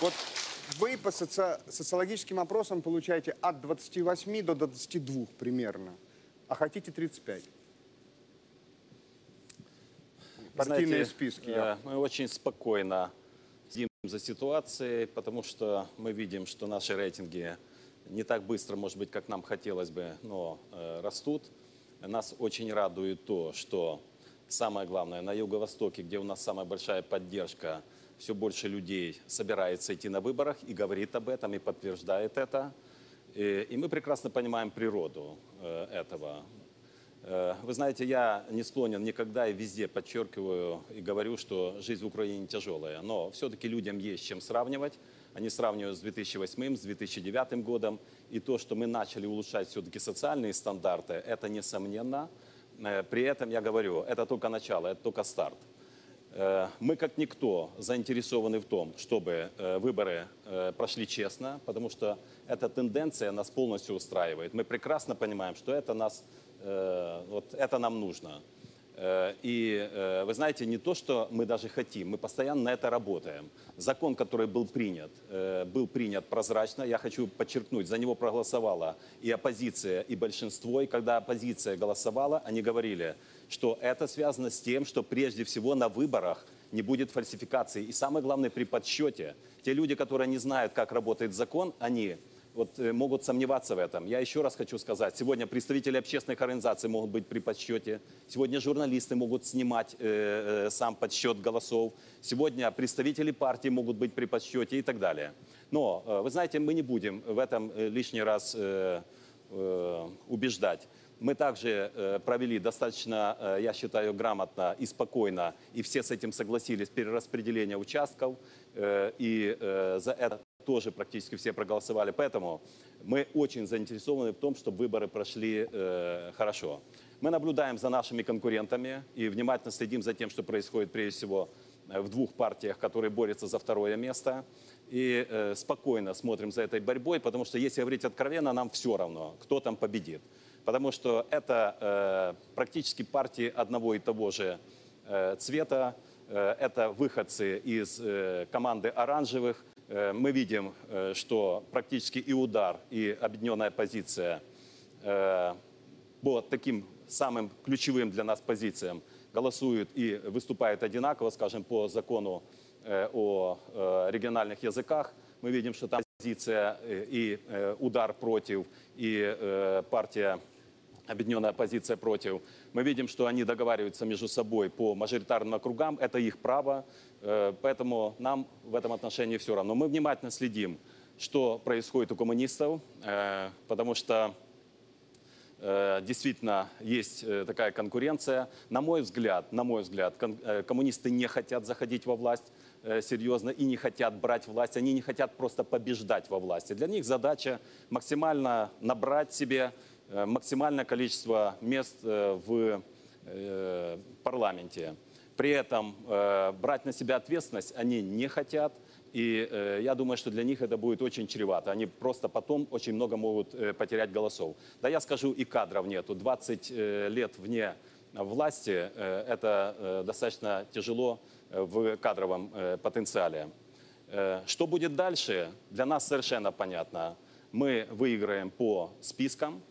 Вот вы по соци- социологическим опросам получаете от 28 до 22 примерно, а хотите 35. Партийные Знаете, списки. э, Мы очень спокойно следим за ситуацией, потому что мы видим, что наши рейтинги не так быстро, может быть, как нам хотелось бы, но э, растут. Нас очень радует то, что самое главное, на Юго-Востоке, где у нас самая большая поддержка, все больше людей собирается идти на выборах и говорит об этом, и подтверждает это. И, и мы прекрасно понимаем природу э, этого. Э, Вы знаете, я не склонен никогда и везде подчеркиваю и говорю, что жизнь в Украине тяжелая. Но все-таки людям есть чем сравнивать. Они сравнивают с 2008, с 2009 годом. И то, что мы начали улучшать все-таки социальные стандарты, это несомненно. Э, При этом я говорю, это только начало, это только старт. Э, Мы, как никто, заинтересованы в том, чтобы э, выборы э, прошли честно, потому что эта тенденция нас полностью устраивает. Мы прекрасно понимаем, что это, нас, вот это нам нужно. И вы знаете, не то, что мы даже хотим, мы постоянно на это работаем. Закон, который был принят, был принят прозрачно. Я хочу подчеркнуть, за него проголосовала и оппозиция, и большинство. И когда оппозиция голосовала, они говорили, что это связано с тем, что прежде всего на выборах не будет фальсификации. И самое главное, при подсчете, те люди, которые не знают, как работает закон, они вот, э, могут сомневаться в этом. Я еще раз хочу сказать, сегодня представители общественных организаций могут быть при подсчете, сегодня журналисты могут снимать э, э, сам подсчет голосов, сегодня представители партии могут быть при подсчете и так далее. Но, э, вы знаете, мы не будем в этом э, лишний раз э, э, убеждать. Мы также э, провели достаточно, э, я считаю, грамотно и спокойно, и все с этим согласились, перераспределение участков, э, и за это тоже практически все проголосовали. Поэтому мы очень заинтересованы в том, чтобы выборы прошли хорошо. Мы наблюдаем за нашими конкурентами и внимательно следим за тем, что происходит прежде всего в двух партиях, которые борются за второе место. И э, спокойно смотрим за этой борьбой, потому что, если говорить откровенно, нам все равно, кто там победит. Потому что это э, практически партии одного и того же э, цвета, Э, это выходцы из э, команды оранжевых. Э, Мы видим, э, что практически и удар, и объединенная позиция э, по таким самым ключевым для нас позициям голосуют и выступают одинаково, скажем, по закону э, о э, региональных языках. Мы видим, что там позиция э, и э, удар против, и э, партия объединенная оппозиция против. Мы видим, что они договариваются между собой по мажоритарным округам. Это их право, э, поэтому нам в этом отношении все равно. Мы внимательно следим, что происходит у коммунистов, э, потому что э, действительно есть такая конкуренция. На мой взгляд, на мой взгляд, коммунисты не хотят заходить во власть серьезно и не хотят брать власть. Они не хотят просто побеждать во власти. Для них задача максимально набрать себе максимальное количество мест э, в э, парламенте. При этом э, брать на себя ответственность они не хотят. И э, я думаю, что для них это будет очень чревато. Они просто потом очень много могут э, потерять голосов. Да я скажу, и кадров нету. 20 э, лет вне власти э, это э, достаточно тяжело э, в кадровом э, потенциале. Э, Что будет дальше, для нас совершенно понятно. Мы выиграем по спискам,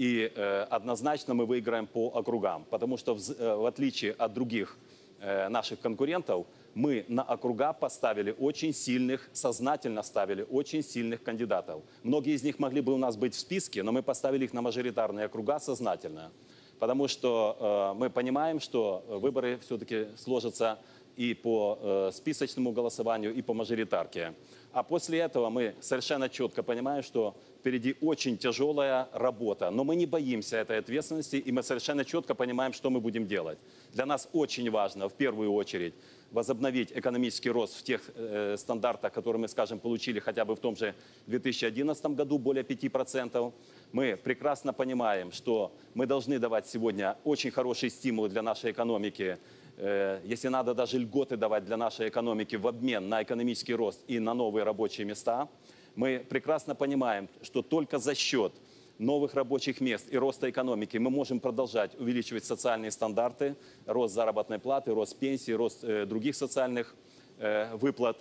и э, однозначно мы выиграем по округам, потому что вз- э, в отличие от других э, наших конкурентов, мы на округа поставили очень сильных, сознательно ставили очень сильных кандидатов. Многие из них могли бы у нас быть в списке, но мы поставили их на мажоритарные округа сознательно, потому что э, мы понимаем, что выборы все-таки сложатся и по э, списочному голосованию, и по мажоритарке. А после этого мы совершенно четко понимаем, что впереди очень тяжелая работа. Но мы не боимся этой ответственности, и мы совершенно четко понимаем, что мы будем делать. Для нас очень важно, в первую очередь, возобновить экономический рост в тех э, стандартах, которые мы, скажем, получили хотя бы в том же 2011 году, более 5%. Мы прекрасно понимаем, что мы должны давать сегодня очень хорошие стимулы для нашей экономики, если надо даже льготы давать для нашей экономики в обмен на экономический рост и на новые рабочие места. Мы прекрасно понимаем, что только за счет новых рабочих мест и роста экономики мы можем продолжать увеличивать социальные стандарты, рост заработной платы, рост пенсий, рост э, других социальных э, выплат.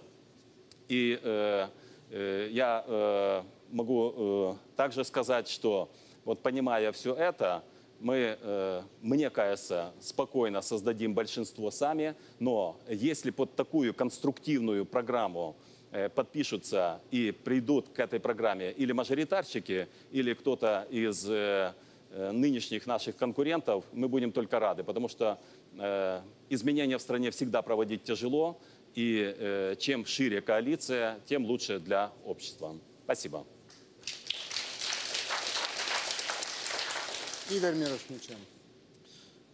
И э, э, я э, могу э, также сказать, что вот понимая все это, мы, э, мне кажется, спокойно создадим большинство сами, но если под такую конструктивную программу э, подпишутся и придут к этой программе или мажоритарщики, или кто-то из э, нынешних наших конкурентов, мы будем только рады, потому что изменения в стране всегда проводить тяжело, и чем шире коалиция, тем лучше для общества. Спасибо. Игорь Мирошничен.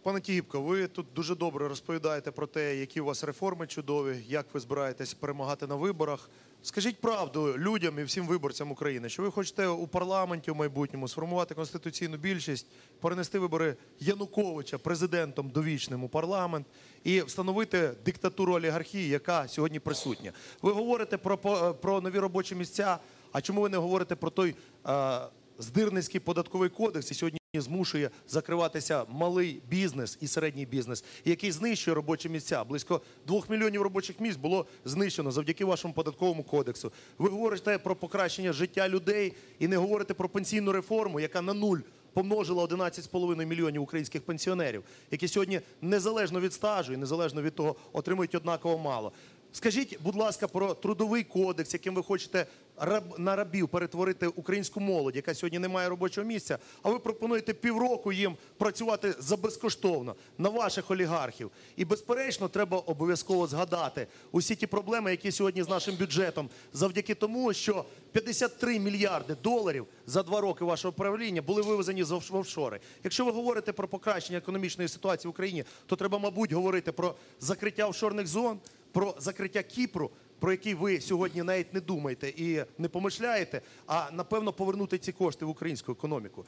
Пане Тігіпко, ви тут дуже добре розповідаєте про те, які у вас реформи чудові, як ви збираєтесь перемагати на виборах. Скажіть правду людям і всім виборцям України, що ви хочете у парламенті у майбутньому сформувати конституційну більшість, перенести вибори Януковича президентом довічним у парламент і встановити диктатуру олігархії, яка сьогодні присутня. Ви говорите про, про нові робочі місця. А чому ви не говорите про той е, здирницький податковий кодекс і сьогодні змушує закриватися малий бізнес і середній бізнес, який знищує робочі місця. Близько двох мільйонів робочих місць було знищено завдяки вашому податковому кодексу. Ви говорите про покращення життя людей і не говорите про пенсійну реформу, яка на нуль помножила 11,5 мільйонів українських пенсіонерів, які сьогодні незалежно від стажу і незалежно від того отримують однаково мало. Скажіть, будь ласка, про трудовий кодекс, яким ви хочете раб, на рабів перетворити українську молодь, яка сьогодні не має робочого місця, а ви пропонуєте півроку їм працювати за безкоштовно на ваших олігархів. І безперечно, треба обов'язково згадати усі ті проблеми, які сьогодні з нашим бюджетом, завдяки тому, що 53 мільярди доларів за два роки вашого правління були вивезені з офш- офшори. Якщо ви говорите про покращення економічної ситуації в Україні, то треба, мабуть, говорити про закриття офшорних зон, про закриття Кіпру, про який ви сьогодні навіть не думаєте і не помишляєте, а напевно повернути ці кошти в українську економіку.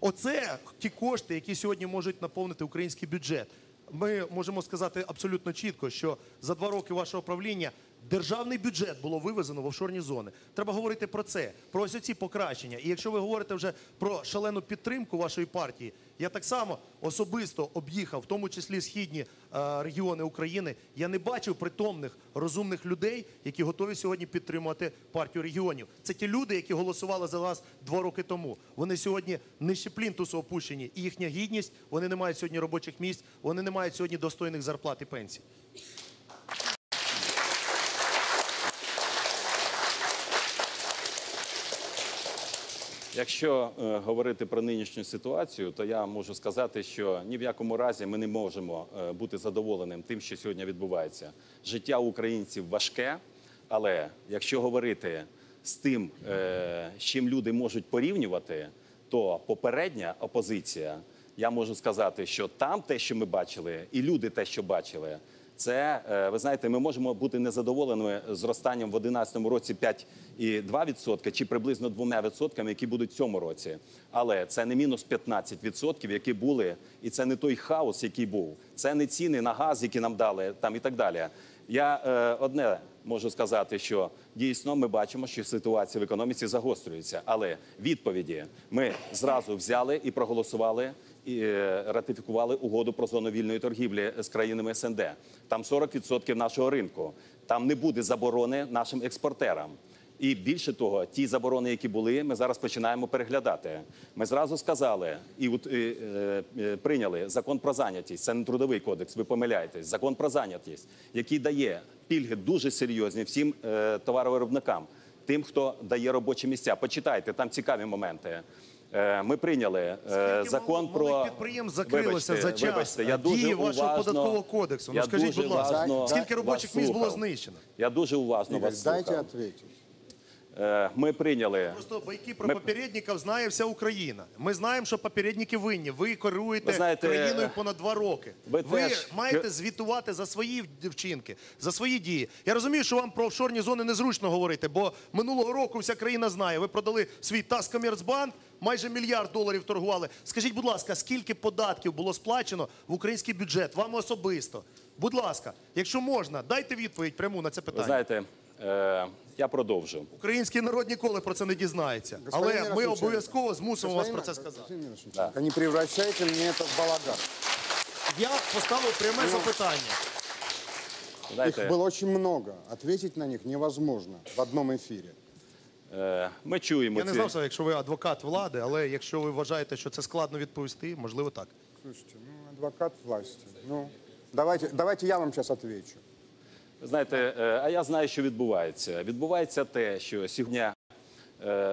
Оце ті кошти, які сьогодні можуть наповнити український бюджет. Ми можемо сказати абсолютно чітко, що за два роки вашого правління державний бюджет було вивезено в офшорні зони. Треба говорити про це, про ось ці покращення. І якщо ви говорите вже про шалену підтримку вашої партії, я так само особисто об'їхав, в тому числі східні е, регіони України. Я не бачив притомних розумних людей, які готові сьогодні підтримувати партію регіонів. Це ті люди, які голосували за вас два роки тому. Вони сьогодні нижче плінтусу опущені, і їхня гідність. Вони не мають сьогодні робочих місць, вони не мають сьогодні достойних зарплат і пенсій. Якщо е, говорити про нинішню ситуацію, то я можу сказати, що ні в якому разі ми не можемо е, бути задоволеним тим, що сьогодні відбувається. Життя українців важке, але якщо говорити з тим, е, з чим люди можуть порівнювати, то попередня опозиція, я можу сказати, що там те, що ми бачили, і люди те, що бачили, це, е, ви знаєте, ми можемо бути незадоволеними зростанням в 2011 році 5,2% чи приблизно 2%, які будуть в цьому році. Але це не мінус 15%, які були, і це не той хаос, який був. Це не ціни на газ, які нам дали там і так далі. Я е, одне можу сказати, що дійсно ми бачимо, що ситуація в економіці загострюється. Але відповіді ми зразу взяли і проголосували ратифікували угоду про зону вільної торгівлі з країнами СНД. Там 40% нашого ринку. Там не буде заборони нашим експортерам. І більше того, ті заборони, які були, ми зараз починаємо переглядати. Ми зразу сказали і е, е, е, прийняли закон про зайнятість. Це не трудовий кодекс. Ви помиляєтесь. Закон про зайнятість, який дає пільги дуже серйозні всім е, товаровиробникам, тим, хто дає робочі місця. Почитайте, там цікаві моменти. Е, Ми прийняли е, Скільки закон про підприємств закрилося за час вибачте, я дії дуже вашого уважно, податкового кодексу? Ну, скажіть, будь ласка, уважно скільки робочих місць було знищено? Я дуже уважно Игорь, вас дайте слухав. ответить. Е, Ми прийняли Просто байки про Ми- попередників знає вся Україна. Ми знаємо, що попередники винні. Ви керуєте Ви знаєте, країною понад два роки. ви Ви, теж- маєте звітувати за свої вчинки, за свої дії. Я розумію, що вам про офшорні зони незручно говорити, бо минулого року вся країна знає. Ви продали свій Таскомерцбанк, майже мільярд доларів торгували. Скажіть, будь ласка, скільки податків було сплачено в український бюджет? Вам особисто? Будь ласка, якщо можна, дайте відповідь пряму на це Ви питання. знаєте, е, я продовжу. Український народ ніколи про це не дізнається. Господин Але ми Мирошниченко, обов'язково змусимо вас господин про це Мир- сказати. господин Мирошниченко, Не превращайте мне это в балаган. Я поставив пряме Ну. запитання. Знаєте, Их было очень много. Ответить на них невозможно в одном эфире. е, ми чуємо Я не ці... знав, якщо ви адвокат влади, але якщо ви вважаєте, що це складно відповісти, можливо так. Слушайте, ну, адвокат власти. Ну, давайте, давайте я вам сейчас отвечу. Знаєте, е, а я знаю, що відбувається. Відбувається те, що сьогодні е,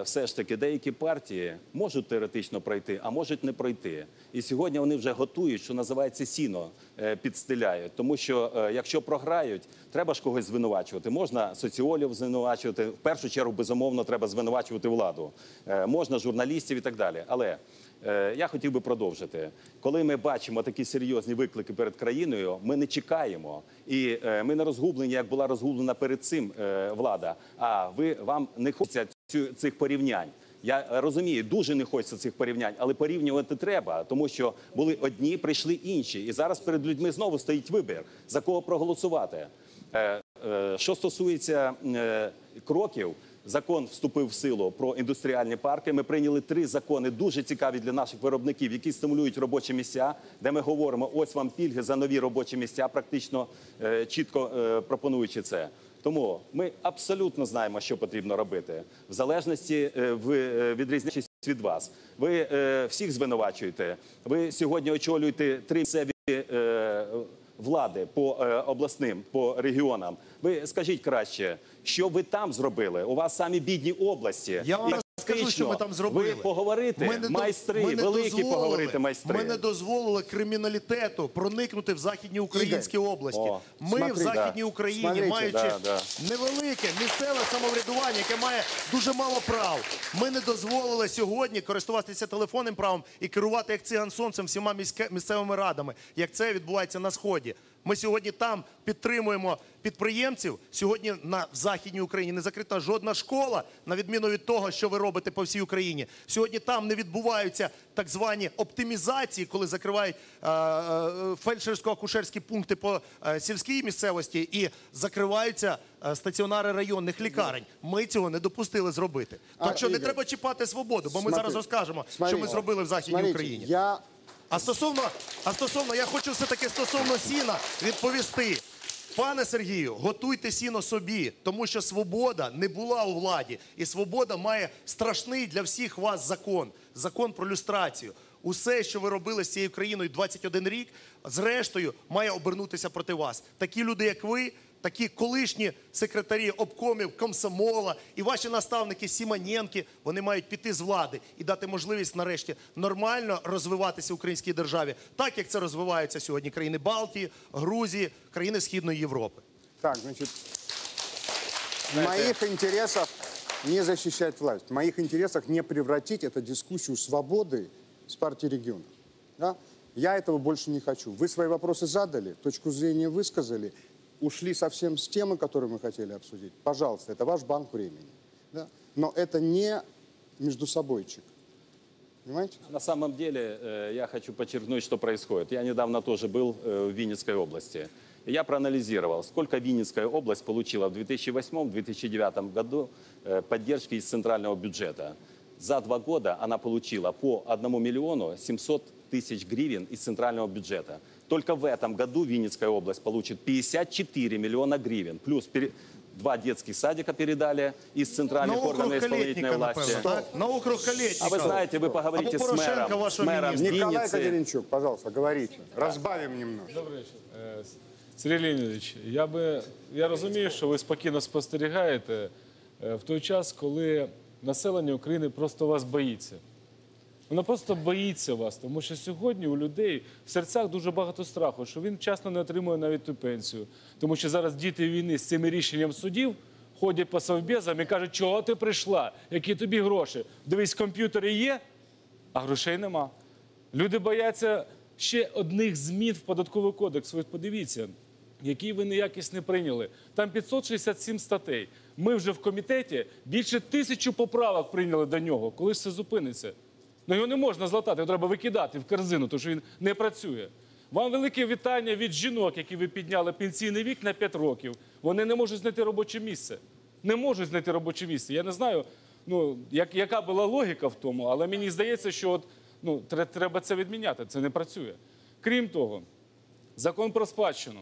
все ж таки деякі партії можуть теоретично пройти, а можуть не пройти. І сьогодні вони вже готують, що називається сіно е, підстеляють. Тому що якщо програють, треба ж когось звинувачувати. Можна соціолів звинувачувати. В першу чергу, безумовно, треба звинувачувати владу. Можна журналістів і так далі. Але Я хотів би продовжити. Коли ми бачимо такі серйозні виклики перед країною, ми не чекаємо, і е, ми не розгублені, як була розгублена перед цим е, влада. А ви вам не хочеться цих порівнянь. Я розумію, дуже не хочеться цих порівнянь, але порівнювати треба, тому що були одні, прийшли інші, і зараз перед людьми знову стоїть вибір за кого проголосувати. Е, е, Що стосується е, кроків, закон вступив в силу про індустріальні парки. Ми прийняли три закони, дуже цікаві для наших виробників, які стимулюють робочі місця, де ми говоримо: ось вам пільги за нові робочі місця, практично е, чітко е, пропонуючи це. Тому ми абсолютно знаємо, що потрібно робити, в залежності е, в відрізняючись від вас. Ви всіх звинувачуєте. Ви сьогодні очолюєте три місцеві влади по е, обласним, по регіонам. Ви скажіть краще, що ви там зробили? У вас самі бідні області. Я вам скажу, що ми там зробили. Ви поговорите, Ми не майстри, ми не великі поговорити майстри. Ми не дозволили криміналітету проникнути в західні українські області. О, ми смотрите, в західній да. Україні, Смотрите, маючи да, да. невелике місцеве самоврядування, яке має дуже мало прав. Ми не дозволили сьогодні користуватися телефонним правом і керувати як циган сонцем всіма міське- місцевими радами, як це відбувається на сході. Ми сьогодні там підтримуємо підприємців. Сьогодні на в західній Україні не закрита жодна школа, на відміну від того, що ви робите по всій Україні. Сьогодні там не відбуваються так звані оптимізації, коли закривають е, е, фельдшерсько-акушерські пункти по е, сільській місцевості і закриваються е, стаціонари районних лікарень. Ми цього не допустили зробити. Так що не треба чіпати свободу, бо ми зараз розкажемо, що ми зробили в західній Україні. А стосовно, а стосовно, я хочу все-таки стосовно сіна відповісти. Пане Сергію, готуйте сіно собі, тому що свобода не була у владі. І свобода має страшний для всіх вас закон закон про люстрацію. Усе, що ви робили з цією країною 21 рік, зрештою має обернутися проти вас. Такі люди, як ви, такі колишні секретарі обкомів, комсомола і ваші наставники Сімоненки, вони мають піти з влади і дати можливість нарешті нормально розвиватися українській державі, так як це розвиваються сьогодні країни Балтії, Грузії, країни Східної Європи. Так, значит, в моих интересах не защищать власть. В моих интересах не превратить эту дискуссию свободы с партии регионов. Да? Я этого больше не хочу. Вы свои вопросы задали, точку зрения высказали, Ушли совсем с темы, которую мы хотели обсудить. Пожалуйста, это ваш банк времени. Да? Но это не между собойчик. Понимаете? На самом деле, э, я хочу подчеркнуть, что происходит. Я недавно тоже был э, в Винницкой области. Я проанализировал, сколько Винницкая область получила в 2008-2009 году э, поддержки из центрального бюджета. За два года она получила по 1 миллиону 700 тысяч гривен из центрального бюджета. Только в этом году Винницкая область получит 54 миллиона гривен. Плюс пере- два детских садика передали из На центральных округ органов исполнительной Калєтніка, власти. напевно. так? На округ Калєтніка. А вы знаете, вы поговорите Або с Порошенка, мэром, с вашего мэром министра. Николай Винницы. Катеринчук, пожалуйста, говорите. Разбавим немного. Добрий вечір. Е, Сергій Леонідович, я би я розумію, що ви спокійно спостерігаєте е, в той час, коли населення України просто вас боїться. Воно просто боїться вас, тому що сьогодні у людей в серцях дуже багато страху, що він вчасно не отримує навіть ту пенсію. Тому що зараз діти війни з цими рішенням судів ходять по совбезам і кажуть, чого ти прийшла, які тобі гроші. Дивись, комп'ютери є, а грошей нема. Люди бояться ще одних змін в податковий кодекс. Ви подивіться, який ви неякісно прийняли. Там 567 статей. Ми вже в комітеті більше тисячі поправок прийняли до нього. Коли ж це зупиниться? Ну його не можна златати, його треба викидати в корзину, тому що він не працює. Вам велике вітання від жінок, які ви підняли пенсійний вік на 5 років. Вони не можуть знайти робоче місце. Не можуть знайти робоче місце. Я не знаю, ну, як, яка була логіка в тому, але мені здається, що от, ну, треба це відміняти. Це не працює. Крім того, закон про спадщину.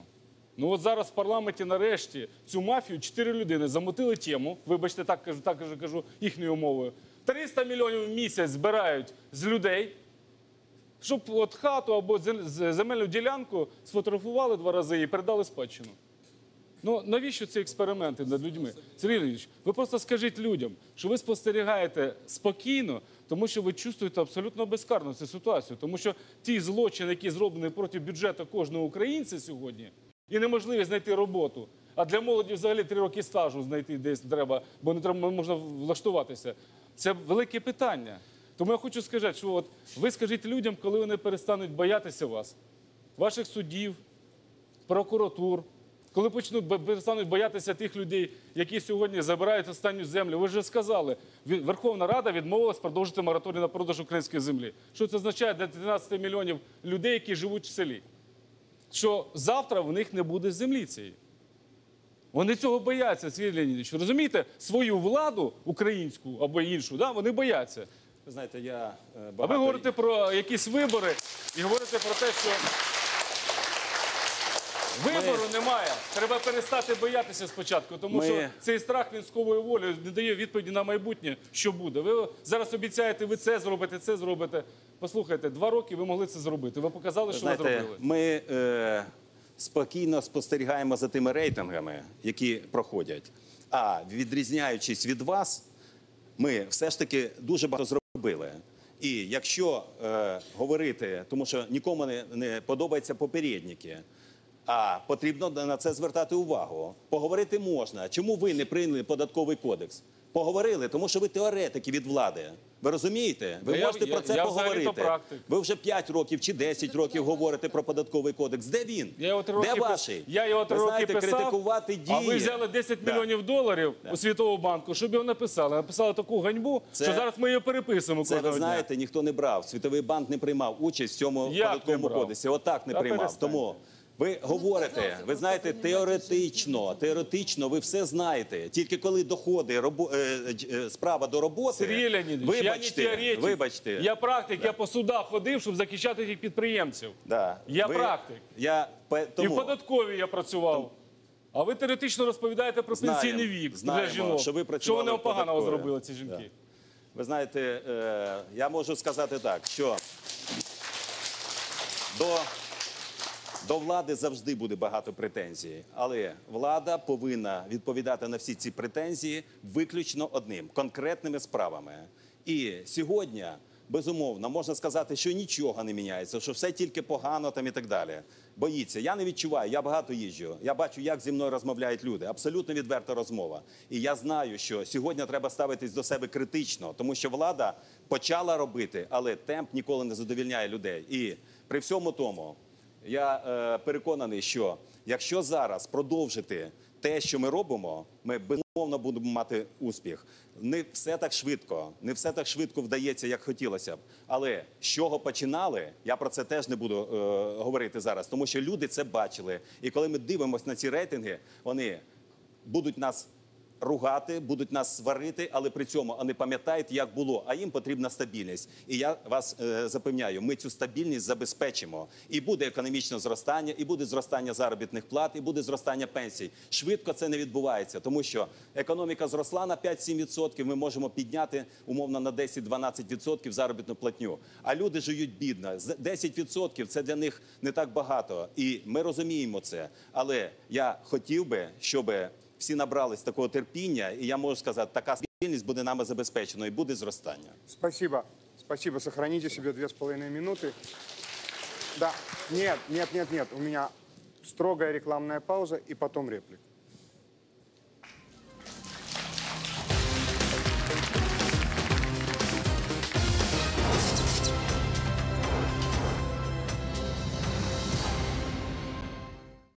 Ну от зараз в парламенті нарешті цю мафію чотири людини замотили тему. Вибачте, так кажу, так кажу, кажу їхньою мовою. 300 мільйонів в місяць збирають з людей, щоб от хату або зем- земельну ділянку сфотографували два рази і передали спадщину. Ну навіщо ці експерименти над людьми? Сергій Леонідович, ви просто скажіть людям, що ви спостерігаєте спокійно, тому що ви чувствуєте абсолютно безкарно цю ситуацію. Тому що ті злочини, які зроблені проти бюджету кожного українця сьогодні, і неможливість знайти роботу. А для молоді взагалі три роки стажу знайти десь треба, бо не треба можна влаштуватися. Це велике питання. Тому я хочу сказати, що от ви скажіть людям, коли вони перестануть боятися вас, ваших суддів, прокуратур, коли почнуть перестануть боятися тих людей, які сьогодні забирають останню землю. Ви вже сказали, Верховна Рада відмовилась продовжити мораторій на продаж української землі. Що це означає для 13 мільйонів людей, які живуть в селі? Що завтра в них не буде землі цієї. Вони цього бояться, Сергій Леонідович. Розумієте, свою владу українську або іншу, да, вони бояться. Ви знаєте, я е, А ви говорите про якісь вибори і говорите про те, що вибору немає. Треба перестати боятися спочатку, тому Ми- що цей страх він сковує волю, не дає відповіді на майбутнє, що буде. Ви зараз обіцяєте, ви це зробите, це зробите. Послухайте, два роки ви могли це зробити. Ви показали, що ви зробили. ми е, спокійно спостерігаємо за тими рейтингами, які проходять. А відрізняючись від вас, ми все ж таки дуже багато зробили. І якщо е, говорити, тому що нікому не, не подобаються попередники, а потрібно на це звертати увагу. Поговорити можна. Чому ви не прийняли податковий кодекс? Поговорили, тому що ви теоретики від влади. Ви розумієте? Ви я- можете я- про це я поговорити. Ви вже 5 років чи 10 років говорите про податковий кодекс. Де він? Я його три Де роки, пис- ваші? я його три ви роки писав, критикувати дії. а ви взяли 10 Да. мільйонів доларів у Світового банку, щоб його написали. Написали таку ганьбу, Це- що зараз ми її переписуємо Це ви знаєте, ніхто не брав. Світовий банк не приймав участь в цьому Як податковому кодексі. Отак не Та приймав. Тому ви говорите, ви знаєте, теоретично, теоретично ви все знаєте. Тільки коли доходить робо- е, е, справа до роботи, Сергій Леонідович, я не вибачте, теоретик. вибачте. Я практик, я по судах ходив, щоб захищати тих підприємців. Да. Я Ви- практик. Я пе- І тому в податковій я працював. А ви теоретично розповідаєте про Знаємо, пенсійний вік знаємо, для жінок. що ви що працювали вони в поганого податковій. зробили, ці жінки. Да. Ви знаєте, е, я можу сказати так, що до, до влади завжди буде багато претензій, але влада повинна відповідати на всі ці претензії виключно одним конкретними справами. І сьогодні. Безумовно, можна сказати, що нічого не міняється, що все тільки погано там і так далі. Боїться. Я не відчуваю, я багато їжджу. Я бачу, як зі мною розмовляють люди. Абсолютно відверта розмова. І я знаю, що сьогодні треба ставитись до себе критично, тому що влада почала робити, але темп ніколи не задовільняє людей. І при всьому тому я е, переконаний, що якщо зараз продовжити те, що ми робимо, ми безумовно будемо мати успіх. Не все так швидко, не все так швидко вдається, як хотілося б. Але з чого починали, я про це теж не буду е, говорити зараз, тому що люди це бачили. І коли ми дивимося на ці рейтинги, вони будуть нас ругати, будуть нас сварити, але при цьому вони пам'ятають, як було. А їм потрібна стабільність. І я вас е, запевняю, ми цю стабільність забезпечимо. І буде економічне зростання, і буде зростання заробітних плат, і буде зростання пенсій. Швидко це не відбувається, тому що економіка зросла на 5-7%, Ми можемо підняти умовно на 10-12% заробітну платню. А люди живуть бідно. З- 10% – це для них не так багато. І ми розуміємо це. Але я хотів би, щоб всі набрались такого терпіння, і я можу сказати, така стабільність буде нами забезпечена і буде зростання. Спасибо. Спасибо. Сохраните себе две с половиной минуты. Да. Нет, нет, нет, нет. У меня строгая рекламная пауза и потом реплика.